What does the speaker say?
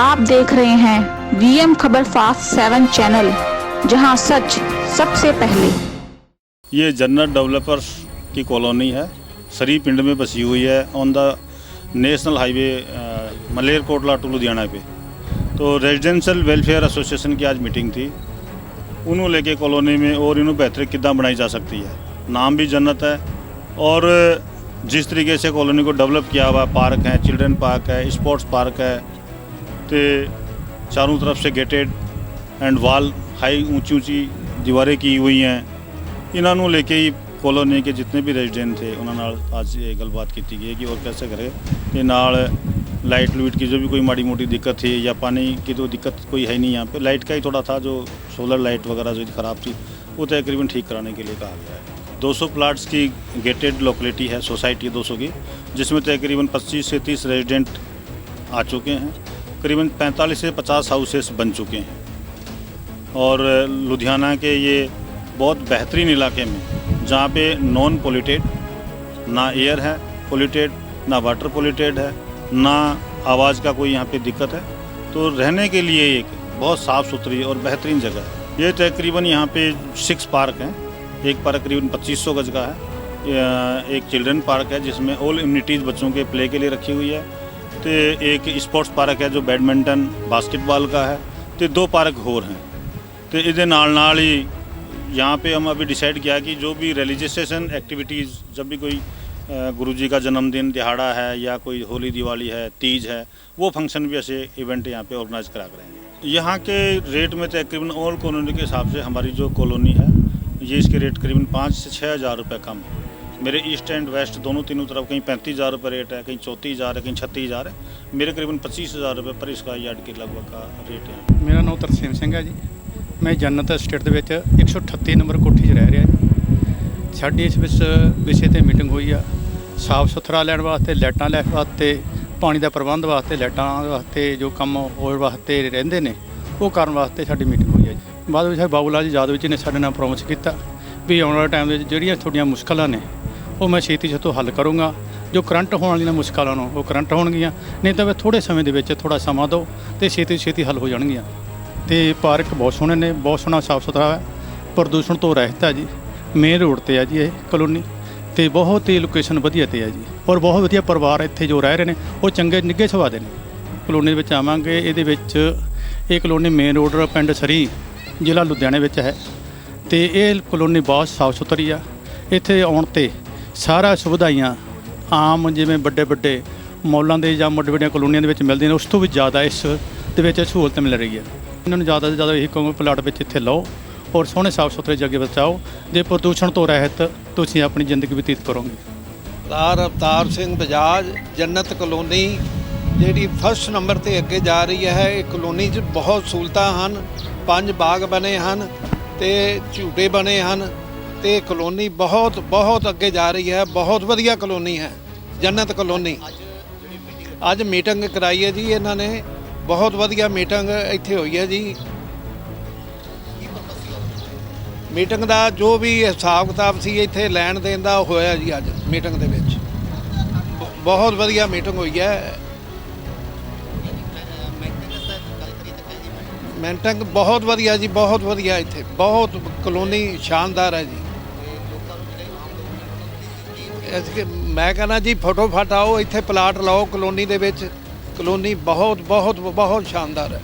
आप देख रहे हैं वीएम खबर फास्ट सेवन चैनल, जहाँ सच सबसे पहले। ये जन्नत डेवलपर्स की कॉलोनी है। सरी पिंड में बसी हुई है on the national highway Malerkotla to Ludhiana पे। तो रेजिडेंशियल वेलफेयर एसोसिएशन की आज मीटिंग थी। उन्होंने लेके कॉलोनी में और इन्हों बेहतर किद्दां बनाई जा सकती है। नाम भी जन्नत है और, जिस तरीके से कॉलोनी को डेवलप किया हुआ पार्क है चिल्ड्रन पार्क है स्पोर्ट्स पार्क है तो चारों तरफ से गेटेड ਐਂਡ ਵਾਲ ਹਾਈ ऊंची ऊंची दीवारें की हुई हैं ਇਹਨਾਂ ਨੂੰ ਲੈ ਕੇ ਹੀ ਕਲੋਨੀ ਕੇ ਜਿੰਨੇ ਵੀ ਰੈਜ਼ੀਡੈਂਟ ਥੇ ਉਹਨਾਂ ਨਾਲ ਅੱਜ ਇਹ ਗੱਲਬਾਤ ਕੀਤੀ ਗਈ ਹੈ ਕਿ और कैसे करें ਤੇ ਨਾਲ लाइट लूट की जो भी कोई माड़ी मोटी दिक्कत थी या पानी की तो दिक्कत कोई है नहीं यहाँ पे लाइट का ही थोड़ा था जो सोलर लाइट वगैरह जो ख़राब थी वो तकरीबन ठीक कराने के लिए कहा गया है 200 प्लाट्स की गेटेड लोकेलिटी है सोसाइटी 200 की जिसमें तकरीबन 25 से 30 रेजिडेंट आ चुके हैं करीबन 45 से 50 हाउसेस बन चुके हैं। और लुधियाना के ये बहुत बेहतरीन इलाके में, जहाँ पे नॉन पोल्यूटेड ना एयर है पोल्यूटेड ना वाटर पोल्यूटेड है, ना आवाज़ का कोई यहाँ पे दिक्कत है तो रहने के लिए एक बहुत साफ़ सुथरी और बेहतरीन जगह है। ये तकरीबन यहाँ पे सिक्स पार्क हैं। एक पार्क करीबन 2500 गज का है। एक चिल्ड्रन पार्क है जिसमें ऑल इम्यूनिटीज़ बच्चों के प्ले के लिए रखी हुई है। तो एक स्पोर्ट्स पार्क है जो बैडमिंटन बास्केटबॉल का है तो दो पार्क होर हैं तो ਇਹਦੇ ਨਾਲ ਨਾਲ ही यहाँ पे हम अभी डिसाइड किया कि जो भी रजिस्ट्रेशन एक्टिविटीज़ जब भी कोई अ, गुरु जी का जन्मदिन दिहाड़ा है या कोई होली दिवाली है तीज है वो फंक्शन भी ऐसे इवेंट यहाँ पे ऑर्गेनाइज करा करेंगे यहाँ के रेट में तकरीबन ऑल कॉलोनी के हिसाब से हमारी जो कॉलोनी है ये इसके रेट करीबन पाँच से छः हज़ार रुपये कम है मेरे ईस्ट एंड वेस्ट दोनों तीनों तरफ कहीं पैंतीस हज़ार रुपये रेट है कहीं चौंतीस हज़ार है कहीं छत्तीस हज़ार है मेरे करीबन पच्चीस हज़ार रुपये पर स्क्वायर यार्ड के लगभग का रेट है ਮੇਰਾ ਨਾਮ ਤਰਸੇਮ ਸਿੰਘ ਹੈ ਜੀ ਮੈਂ ਜੰਨਤ ਸਟੇਟ ਦੇ ਵਿੱਚ 138 ਨੰਬਰ ਕੋਠੀ 'ਚ ਰਹਿ ਰਿਹਾ ਜੀ ਸਾਡੀ ਇਸ ਵਿੱਚ ਵਿਸ਼ੇ ਤੇ ਮੀਟਿੰਗ ਹੋਈ ਆ ਸਾਫ ਸੁਥਰਾ ਲੈਣ ਵਾਸਤੇ ਲਾਈਟਾਂ ਲੈਣ ਵਾਸਤੇ ਪਾਣੀ ਦਾ ਪ੍ਰਬੰਧ ਵਾਸਤੇ ਲਾਈਟਾਂ ਵਾਸਤੇ ਜੋ ਕੰਮ ਹੋਰ ਵਾਸਤੇ ਰਹਿੰਦੇ ਨੇ ਉਹ ਕਰਨ ਵਾਸਤੇ ਸਾਡੀ ਮੀਟਿੰਗ ਹੋਈ ਹੈ ਜੀ ਬਾਅਦ ਵਿੱਚ ਬਾਬੂ ਲਾਲ ਜੀ ਯਾਦਵ ਜੀ ਨੇ ਸਾਡੇ ਨਾਲ ਪ੍ਰੋਮਿਸ ਕੀਤਾ ਵੀ ਆਉਣ ਵਾਲੇ ਟਾਈਮ ਦੇ ਵਿੱਚ ਜਿਹੜੀਆਂ ਤੁਹਾਡੀਆਂ ਮੁਸ਼ਕਲਾਂ ਨੇ ਉਹ ਮੈਂ ਛੇਤੀ ਛੇਤੋਂ ਹੱਲ ਕਰੂੰਗਾ। ਜੋ ਕਰੰਟ ਹੋਣ ਵਾਲੀਆਂ ਮੁਸ਼ਕਲਾਂ ਨੂੰ ਉਹ ਕਰੰਟ ਹੋਣਗੀਆਂ। ਨਹੀਂ ਤਾਂ ਮੈਂ ਥੋੜੇ ਸਮੇਂ ਦੇ ਵਿੱਚ ਥੋੜਾ ਸਮਾਂ ਦਿਓ ਤੇ ਛੇਤੀ ਛੇਤੀ ਹੱਲ ਹੋ ਜਾਣਗੀਆਂ। ਤੇ ਪਾਰਕ ਬਹੁਤ ਸੋਹਣੇ ਨੇ, ਬਹੁਤ ਸੋਹਣਾ ਸਾਫ਼ ਸੁਥਰਾ ਹੈ। ਪ੍ਰਦੂਸ਼ਣ ਤੋਂ ਰਹਿਤ ਹੈ ਜੀ। ਮੇਨ ਰੋਡ ਤੇ ਹੈ ਜੀ ਇਹ ਕਲੋਨੀ। ਤੇ ਬਹੁਤ ਹੀ ਲੋਕੇਸ਼ਨ ਵਧੀਆ ਤੇ ਹੈ ਜੀ। ਔਰ ਬਹੁਤ ਵਧੀਆ ਪਰਿਵਾਰ ਇੱਥੇ ਜੋ ਰਹਿ ਰਹੇ ਨੇ, ਉਹ ਚੰਗੇ ਨਿੱਘੇ ਸੁਭਾਅ ਦੇ ਨੇ। ਕਲੋਨੀ ਵਿੱਚ ਆਵਾਂਗੇ, ਇਹਦੇ ਵਿੱਚ ਇਹ ਕਲੋਨੀ ਮੇਨ ਰੋਡ ਪਿੰਡ ਸਰੀ, ਜ਼ਿਲ੍ਹਾ ਲੁਧਿਆਣੇ ਵਿੱਚ ਹੈ। ਤੇ ਇਹ ਕਲੋਨੀ ਬਹੁਤ ਸਾਫ਼ ਸੁਥਰੀ ਆ। ਇੱਥੇ ਆਉਣ ਤੇ ਸਾਰਾ ਸੁਵਿਧਾਈਆਂ ਆਮ ਜਿਵੇਂ ਵੱਡੇ ਵੱਡੇ ਮੌਲਾਂ ਦੇ ਜਾਂ ਵੱਡੇ ਵੱਡੀਆਂ ਕਲੋਨੀਆਂ ਦੇ ਵਿੱਚ ਮਿਲਦੀਆਂ ਨੇ, ਉਸ ਤੋਂ ਵੀ ਜ਼ਿਆਦਾ ਇਸ ਦੇ ਵਿੱਚ ਸਹੂਲਤ ਮਿਲ ਰਹੀ ਹੈ। ਇਹਨਾਂ ਨੂੰ ਜ਼ਿਆਦਾ ਤੋਂ ਜ਼ਿਆਦਾ ਇਹੀ ਕਹੂੰਗਾ, ਪਲਾਟ ਵਿੱਚ ਇੱਥੇ ਲਓ ਔਰ ਸੋਹਣੇ ਸਾਫ਼ ਸੁਥਰੇ ਜਗ੍ਹਾ ਬਚਾਓ ਜੇ ਪ੍ਰਦੂਸ਼ਣ ਤੋਂ ਰਹਿਤ ਤੁਸੀਂ ਆਪਣੀ ਜ਼ਿੰਦਗੀ ਬਤੀਤ ਕਰੋਗੇ। ਸਰਦਾਰ ਅਵਤਾਰ ਸਿੰਘ ਬਜਾਜ, ਜੰਨਤ ਕਲੋਨੀ, ਜਿਹੜੀ ਫਸਟ ਨੰਬਰ ਤੇ ਅੱਗੇ ਜਾ ਰਹੀ ਹੈ, ਇਹ ਕਲੋਨੀ 'ਚ ਬਹੁਤ ਸਹੂਲਤਾਂ ਹਨ। ਪੰਜ ਬਾਗ ਬਣੇ ਹਨ ਤੇ ਝੂਟੇ ਬਣੇ ਹਨ। ਤੇ ਇਹ ਕਲੋਨੀ ਬਹੁਤ ਬਹੁਤ ਅੱਗੇ ਜਾ ਰਹੀ ਹੈ, ਬਹੁਤ ਵਧੀਆ ਕਲੋਨੀ ਹੈ, ਜੰਨਤ ਕਲੋਨੀ। ਅੱਜ ਮੀਟਿੰਗ ਕਰਾਈ ਹੈ ਜੀ ਇਹਨਾਂ ਨੇ, ਬਹੁਤ ਵਧੀਆ ਮੀਟਿੰਗ ਇੱਥੇ ਹੋਈ ਹੈ ਜੀ। ਮੀਟਿੰਗ ਦਾ ਜੋ ਵੀ ਹਿਸਾਬ ਕਿਤਾਬ ਸੀ ਇੱਥੇ ਲੈਣ ਦੇਣ ਦਾ ਉਹ ਹੋਇਆ ਜੀ ਅੱਜ ਮੀਟਿੰਗ ਦੇ ਵਿੱਚ। ਬਹੁਤ ਵਧੀਆ ਮੀਟਿੰਗ ਹੋਈ ਹੈ। ਮੀਟਿੰਗ ਬਹੁਤ ਵਧੀਆ ਜੀ, ਬਹੁਤ ਵਧੀਆ ਇੱਥੇ, ਬਹੁਤ ਕਲੋਨੀ ਸ਼ਾਨਦਾਰ ਹੈ ਜੀ। ਇਸ ਮੈਂ ਕਹਿੰਦਾ ਜੀ, ਫਟੋ ਫਟ ਆਓ ਇੱਥੇ ਪਲਾਟ ਲਾਓ, ਕਲੋਨੀ ਦੇ ਵਿੱਚ। ਕਲੋਨੀ ਬਹੁਤ ਬਹੁਤ ਬਹੁਤ ਸ਼ਾਨਦਾਰ ਹੈ।